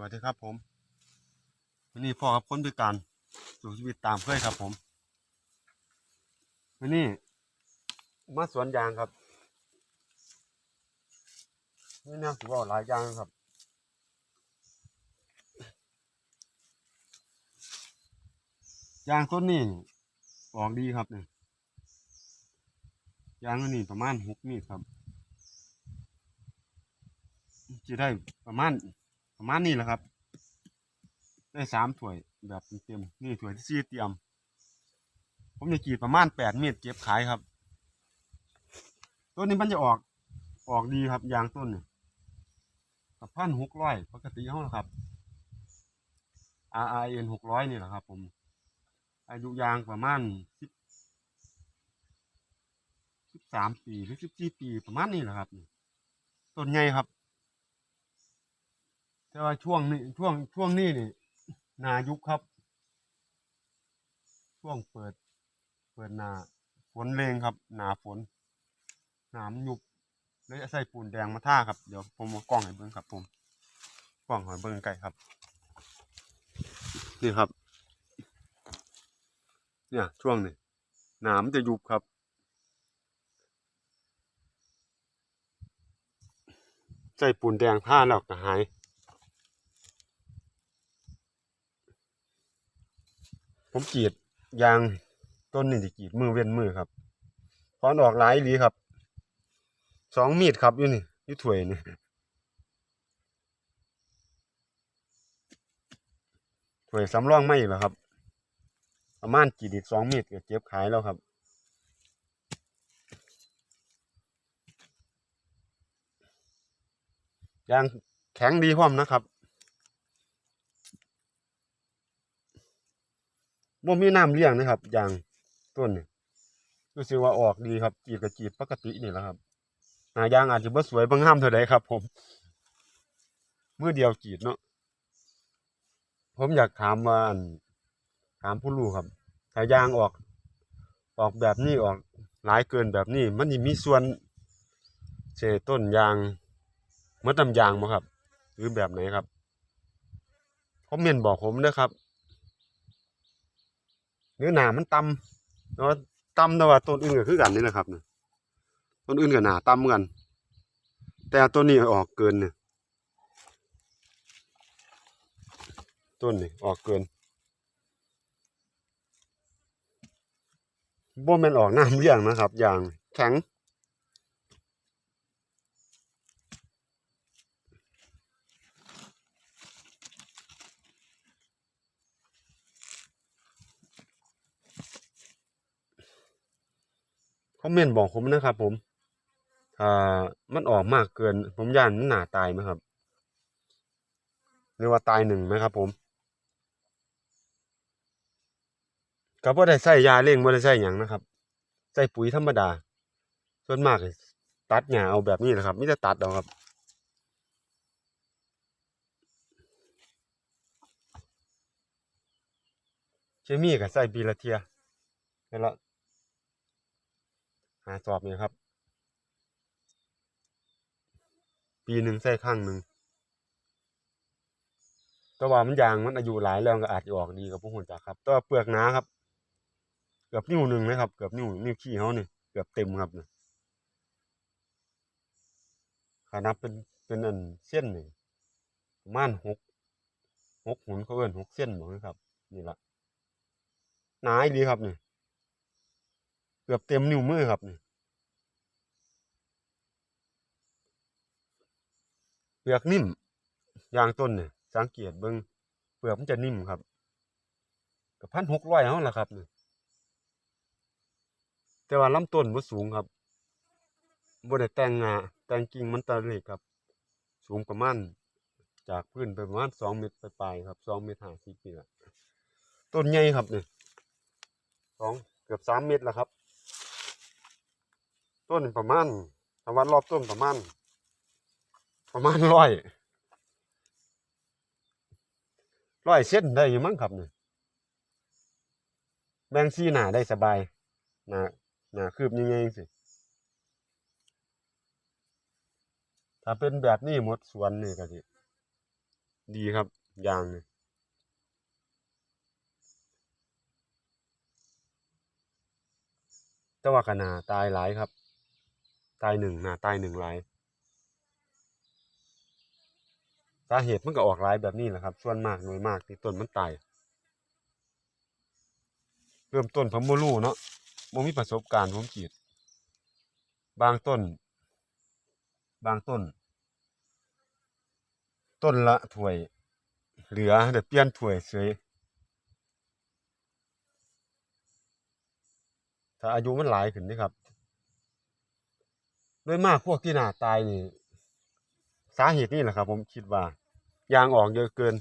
วัสดีครับผมวันนี้พ่อครับคนพิการสู่ชีวิตตามเคยครับผมวันนี้มาสวนยางครับนี่นะถือว่าหลายอย่างครับยางต้นนี้ออกดีครับเนี่ยยางอันนี้ประมาณหกมตรครับจะได้ประมาณ ประมาณนี้แหละครับ ได้สามถ้วยแบบเต็มนี่ถ้วยที่สี่เตรียม ผมจะกรีดประมาณแปดเมตรเก็บขายครับ ต้นนี้มันจะออกออกดีครับยางต้นเนี่ยกับพันหกร้อยปกติเขานะครับ R I N หกร้อยนี่แหละครับ ผม อายุยางประมาณสิบสิบสามปีหรือสิบสี่ปีประมาณนี้แหละครับต้นใหญ่ครับ แต่ว่าช่วงนี้ช่วงช่วงนี้นี่หนายุคครับ ช่วงเปิด เปิดหนาฝนเลงครับ หนาฝนหนามยุบเลยใส่ปูนแดงมาท่าครับเดี๋ยวผมมากล้องให้เบิ้งครับผมกล้องหอยเบิ้งไก่ครับ นี่ครับ เนี่ย ช่วงนี้หนามจะยุบครับใส่ปูนแดงท่าแล้วก็หาย ผมกรีดยางต้นนี่ที่กรีดมือเว้นมือครับพอนออกหลายอีหลีครับสองมีดครับอยู่นี่อยู่ถ้วยนี่ถ้วยสำรองไม่เหรอครับประมาณกรีดอีกสองมีดก็เก็บขายแล้วครับยางแข็งดีพร้อมนะครับ บ่มีน้ำเลี้ยงนะครับอย่างต้นนี่รู้สึกว่าออกดีครับจีบกับจีบปกตินี่แหละครับหนายางอาจจะบ่สวยบ่งามเท่าใดครับ ผมเมื่อเดียวจีดเนาะผมอยากถามว่าถามผู้รู้ครับถ้ายางออก ออกแบบนี้ออกหลายเกินแบบนี้ มันมีส่วนเศษต้นยางเมื่อตำยางบ่ครับ หรือแบบไหนครับคอมเมนต์บอกผมเด้อครับ เนื้อหนามันต่ำเนาะต่ำแต่ว่าต้นอื่นก็คือกันนี่แหละครับเนี่ยต้นอื่นก็หนาต่ำกัน แต่ต้นนี้ออกเกินเนี่ยต้นนี่ออกเกินบ่แม่นออกน้ำเลี้ยงนะครับ อย่างแข็ง อมเมนต์บอกผมนะครับ ผมถ้ามันออกมากเกิน ผมย่านมันหนาตายไหมครับหรือว่าตายหนึ่งไหมครับ ผมก็บ่ได้ใส่ยาเร่งบ่ได้ใส่หยังนะครับใส่ปุ๋ยธรรมดา ส่วนมากตัดหญ้าเอาแบบนี้แหละครับไมแต่จะตัดเอาครับเคมีก็ใส่ปีละเทียนี่ละ หาสอบเนี่ยครับ ปีหนึ่งใส่ข้างหนึ่งแต่ว่ามันยางมันอายุหลายแล้วก็อาจจะออกดีกับพวกหุ่นจักครับแต่ว่าเปลือกหนาครับ เกือบนิ้วหนึ่งนะครับ เกือบนิ้วนิ้วขี้เขาเนี่ยเกือบเต็มครับเนี่ยขานับเป็นเป็นอันเส้นหนึ่งประมาณหกหกหุนเขาเอิ้นหกเส้นหมดนะครับ นี่ละหนาดีครับเนี่ย เกือบเต็มนิ้วมือครับนี่เปลือกนิ่มยางต้นเนี่ยสังเกตเบิ่งเปลือกมันจะนิ่มครับกับพันหกร้อยเท่าละครับนี่แต่ว่าลำต้นมันสูงครับบ่ได้แต่งงาแต่งกิ่งมันตะเล็กครับ สูงประมาณจากพื้นไปประมาณสองเมตรปลายครับสองเมตรห้าสิบนี่แหละต้นใหญ่ครับเนี่ยสองเกือบสามเมตรแล้วครับ ต้นประมาณประมาณรอบต้นประมาณประมาณร้อยร้อยเส้นได้อยู่มั้งครับเนี่ยแบงซี่หนาได้สบายหนาหนาคืบยังไงสิถ้าเป็นแบบนี้หมดสวนนี่ก็สิดีครับยางนี่แต่ว่าขนาตายหลายครับ ตายหนึ่งนาตายหนึ่งลายสาเหตุมันก็ออกลายแบบนี้แหละครับ ส่วนมากหน่วยมากที่ต้นมันตาย เริ่มต้นผมบ่รู้เนาะบ่มีประสบการณ์ผมกรีดบางต้น บางต้น ต้นละถ้วย เหลือเดี๋ยวเปลี่ยนถ้วยเฉยถ้าอายุมันหลายขึ้นนี่ครับ โดยมากพวกที่หนาตายนี่สาเหตุนี่แหละครับ ผมคิดว่า ยางออกเยอะเกิน